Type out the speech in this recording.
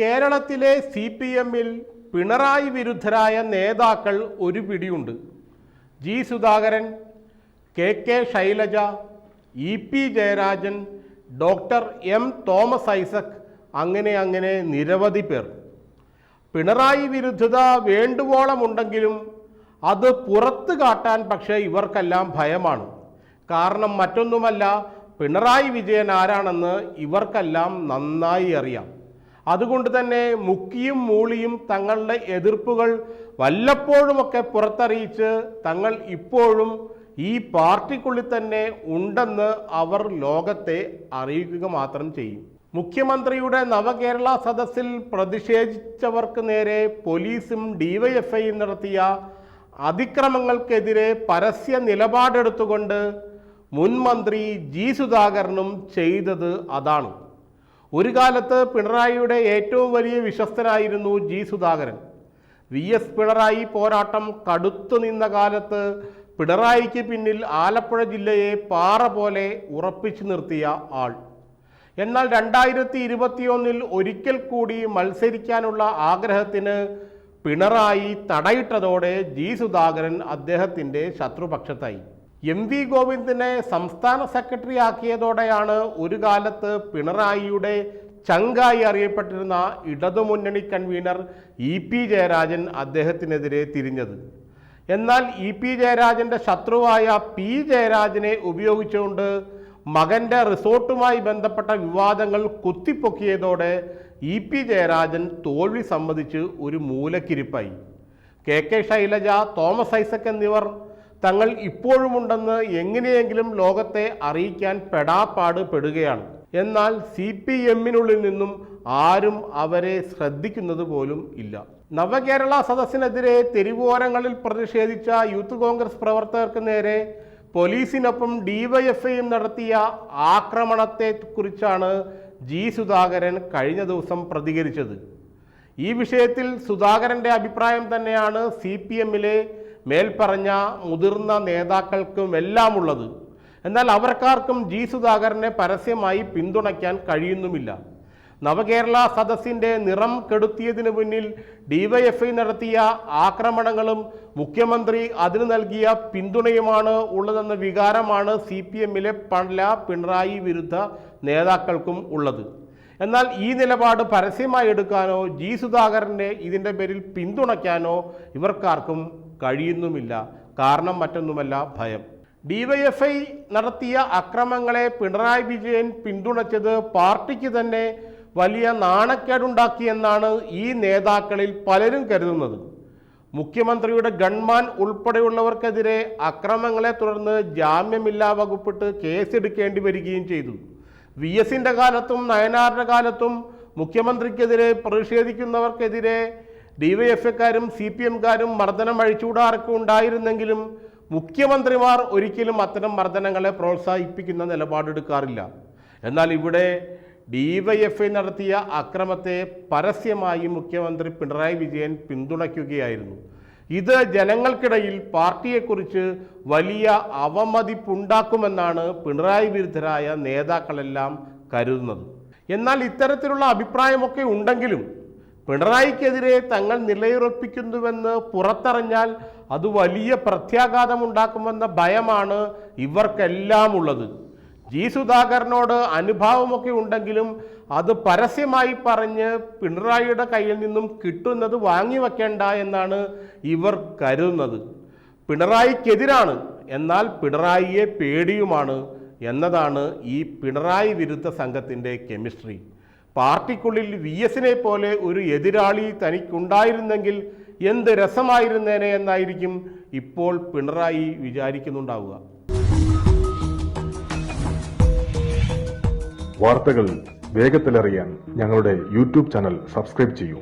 കേരളത്തിലെ C P എമ്മിൽ പിണറായി വിരുദ്ധരായ നേതാക്കൾ ഒരു പിടിയുണ്ട്. G Sudhakaran K K Shailaja E P Jayarajan doctor M Thomas Isaac അങ്ങനെ അങ്ങനെ നിരവധി പേർ. പിണറായി വിരുദ്ധത വേണ്ടുവോളമുണ്ടെങ്കിലും അത് പുറത്ത് കാട്ടാൻ പക്ഷേ ഇവർക്കെല്ലാം ഭയമാണ്. കാരണം മറ്റൊന്നുമല്ല പിണറായി വിജയൻ ആരാണെന്ന് ഇവർക്കെല്ലാം നന്നായി അറിയാം. അതുകൊണ്ട് തന്നെ മുക്കിയും മൂളിയും തങ്ങളുടെ എതിർപ്പുകൾ വല്ലപ്പോഴുമൊക്കെ പുറത്തറിയിച്ച് തങ്ങൾ ഇപ്പോഴും ഈ പാർട്ടിക്കുള്ളിൽ തന്നെ ഉണ്ടെന്ന് അവർ ലോകത്തെ അറിയിക്കുക മാത്രം ചെയ്യും. മുഖ്യമന്ത്രിയുടെ നവകേരള സദസ്സിൽ പ്രതിഷേധിച്ചവർക്ക് നേരെ പോലീസും ഡിവൈഎഫ്ഐയും നടത്തിയ അതിക്രമങ്ങൾക്കെതിരെ പരസ്യ നിലപാടെടുത്തുകൊണ്ട് മുൻ മന്ത്രി ജി സുധാകരനും ചെയ്തത് അതാണ്. ഒരു കാലത്ത് പിണറായിയുടെ ഏറ്റവും വലിയ വിശ്വസ്തനായിരുന്നു G Sudhakaran. V S Pinarayi പോരാട്ടം കടുത്തു നിന്ന കാലത്ത് പിണറായിക്ക് പിന്നിൽ ആലപ്പുഴ ജില്ലയെ പാറ പോലെ ഉറപ്പിച്ചു നിർത്തിയ ആൾ. എന്നാൽ രണ്ടായിരത്തി ഇരുപത്തിയൊന്നിൽ ഒരിക്കൽ കൂടി മത്സരിക്കാനുള്ള ആഗ്രഹത്തിന് പിണറായി തടയിട്ടതോടെ ജി സുധാകരൻ അദ്ദേഹത്തിന്റെ ശത്രുപക്ഷത്തായി. എം വി ഗോവിന്ദനെ സംസ്ഥാന സെക്രട്ടറി ആക്കിയതോടെയാണ് ഒരു കാലത്ത് പിണറായിയുടെ ചങ്കായി അറിയപ്പെട്ടിരുന്ന ഇടതുമുന്നണി കൺവീനർ ഇ പി ജയരാജൻ അദ്ദേഹത്തിനെതിരെ തിരിഞ്ഞത്. എന്നാൽ ഇ പി ജയരാജന്റെ ശത്രുവായ പി ജയരാജനെ ഉപയോഗിച്ചുകൊണ്ട് മകന്റെ റിസോർട്ടുമായി ബന്ധപ്പെട്ട വിവാദങ്ങൾ കുത്തിപ്പൊക്കിയതോടെ ഇ പി ജയരാജൻ തോൽവി സംബന്ധിച്ച് ഒരു മൂലക്കിരിപ്പായി. കെ കെ ശൈലജ തോമസ് ഐസക് എന്നിവർ തങ്ങൾ ഇപ്പോഴുമുണ്ടെന്ന് എങ്ങനെയെങ്കിലും ലോകത്തെ അറിയിക്കാൻ പെടാപ്പാട് പെടുകയാണ് എന്നാൽ സി പി എമ്മിനുള്ളിൽ നിന്നും ആരും അവരെ ശ്രദ്ധിക്കുന്നത് പോലും ഇല്ല. നവകേരള സദസ്സിനെതിരെ തെരുവോരങ്ങളിൽ പ്രതിഷേധിച്ച യൂത്ത് കോൺഗ്രസ് പ്രവർത്തകർക്ക് നേരെ പോലീസിനൊപ്പം ഡിവൈഎഫ്ഐയും നടത്തിയ ആക്രമണത്തെ കുറിച്ചാണ് ജി സുധാകരൻ കഴിഞ്ഞ ദിവസം പ്രതികരിച്ചത്. ഈ വിഷയത്തിൽ സുധാകരന്റെ അഭിപ്രായം തന്നെയാണ് സി പി എമ്മിലെ മേൽപ്പറഞ്ഞ മുതിർന്ന നേതാക്കൾക്കും എല്ലാം ഉള്ളത് എന്നാൽ അവർക്കാർക്കും ജി സുധാകരനെ പരസ്യമായി പിന്തുണയ്ക്കാൻ കഴിയുന്നുമില്ല. നവകേരള സദസ്സിന്റെ നിറം കെടുത്തിയതിനു മുന്നിൽ ഡിവൈഎഫ്ഐ നടത്തിയ ആക്രമണങ്ങളും മുഖ്യമന്ത്രി അതിന് നൽകിയ പിന്തുണയുമാണ് ഉള്ളതെന്ന വികാരമാണ് സി പി എമ്മിലെ പല പിണറായി വിരുദ്ധ നേതാക്കൾക്കും ഉള്ളത്. എന്നാൽ ഈ നിലപാട് പരസ്യമായി എടുക്കാനോ ജി സുധാകരനെ ഇതിന്റെ പേരിൽ പിന്തുണയ്ക്കാനോ ഇവർക്കാർക്കും കഴിയുന്നുമില്ല. കാരണം മറ്റൊന്നുമല്ല ഭയം. ഡിവൈഎഫ്ഐ നടത്തിയ അക്രമങ്ങളെ പിണറായി വിജയൻ പിന്തുണച്ചത് പാർട്ടിക്ക് തന്നെ വലിയ നാണക്കേടുണ്ടാക്കിയെന്നാണ് ഈ നേതാക്കളിൽ പലരും കരുതുന്നത്. മുഖ്യമന്ത്രിയുടെ ഗൺമാൻ ഉൾപ്പെടെയുള്ളവർക്കെതിരെ അക്രമങ്ങളെ തുടർന്ന് ജാമ്യമില്ലാ വകുപ്പിട്ട് കേസെടുക്കേണ്ടി വരികയും ചെയ്തു. വി എസിന്റെ കാലത്തും നയനാറിന്റെ കാലത്തും മുഖ്യമന്ത്രിക്കെതിരെ പ്രതിഷേധിക്കുന്നവർക്കെതിരെ ഡിവൈഎഫ്ഐക്കാരും സി പി എംകാരും മർദ്ദനം അഴിച്ചുകൂടാറൊക്കെ ഉണ്ടായിരുന്നെങ്കിലും മുഖ്യമന്ത്രിമാർ ഒരിക്കലും അത്തരം മർദ്ദനങ്ങളെ പ്രോത്സാഹിപ്പിക്കുന്ന നിലപാടെടുക്കാറില്ല എന്നാൽ ഇവിടെ ഡിവൈഎഫ്ഐ നടത്തിയ അക്രമത്തെ പരസ്യമായി മുഖ്യമന്ത്രി പിണറായി വിജയൻ പിന്തുണയ്ക്കുകയായിരുന്നു. ഇത് ജനങ്ങൾക്കിടയിൽ പാർട്ടിയെക്കുറിച്ച് വലിയ അവമതിപ്പുണ്ടാക്കുമെന്നാണ് പിണറായി വിരുദ്ധരായ നേതാക്കളെല്ലാം കരുതുന്നത്. എന്നാൽ ഇത്തരത്തിലുള്ള അഭിപ്രായമൊക്കെ ഉണ്ടെങ്കിലും പിണറായിക്കെതിരെ തങ്ങൾ നിലയുറപ്പിക്കുന്നുവെന്ന് പുറത്തറിഞ്ഞാൽ അത് വലിയ പ്രത്യാഘാതമുണ്ടാക്കുമെന്ന ഭയമാണ് ഇവർക്കെല്ലാം ഉള്ളത് ജി സുധാകരനോട് അനുഭാവമൊക്കെ ഉണ്ടെങ്കിലും അത് പരസ്യമായി പറഞ്ഞ് പിണറായിയുടെ കയ്യിൽ നിന്നും കിട്ടുന്നത് വാങ്ങിവെക്കേണ്ട എന്നാണ് ഇവർ കരുതുന്നത്. പിണറായിക്കെതിരാണ് എന്നാൽ പിണറായിയെ പേടിയുമാണ് എന്നതാണ് ഈ പിണറായി വിരുദ്ധ സംഘത്തിന്റെ കെമിസ്ട്രി. പാർട്ടിക്കുള്ളിൽ വി എസിനെ പോലെ ഒരു എതിരാളി തനിക്കുണ്ടായിരുന്നെങ്കിൽ എന്ത് രസമായിരുന്നേനെ എന്നായിരിക്കും ഇപ്പോൾ പിണറായി വിചാരിക്കുന്നുണ്ടാവുക. വാർത്തകൾ വേഗത്തിലറിയാൻ ഞങ്ങളുടെ യൂട്യൂബ് ചാനൽ സബ്സ്ക്രൈബ് ചെയ്യൂ.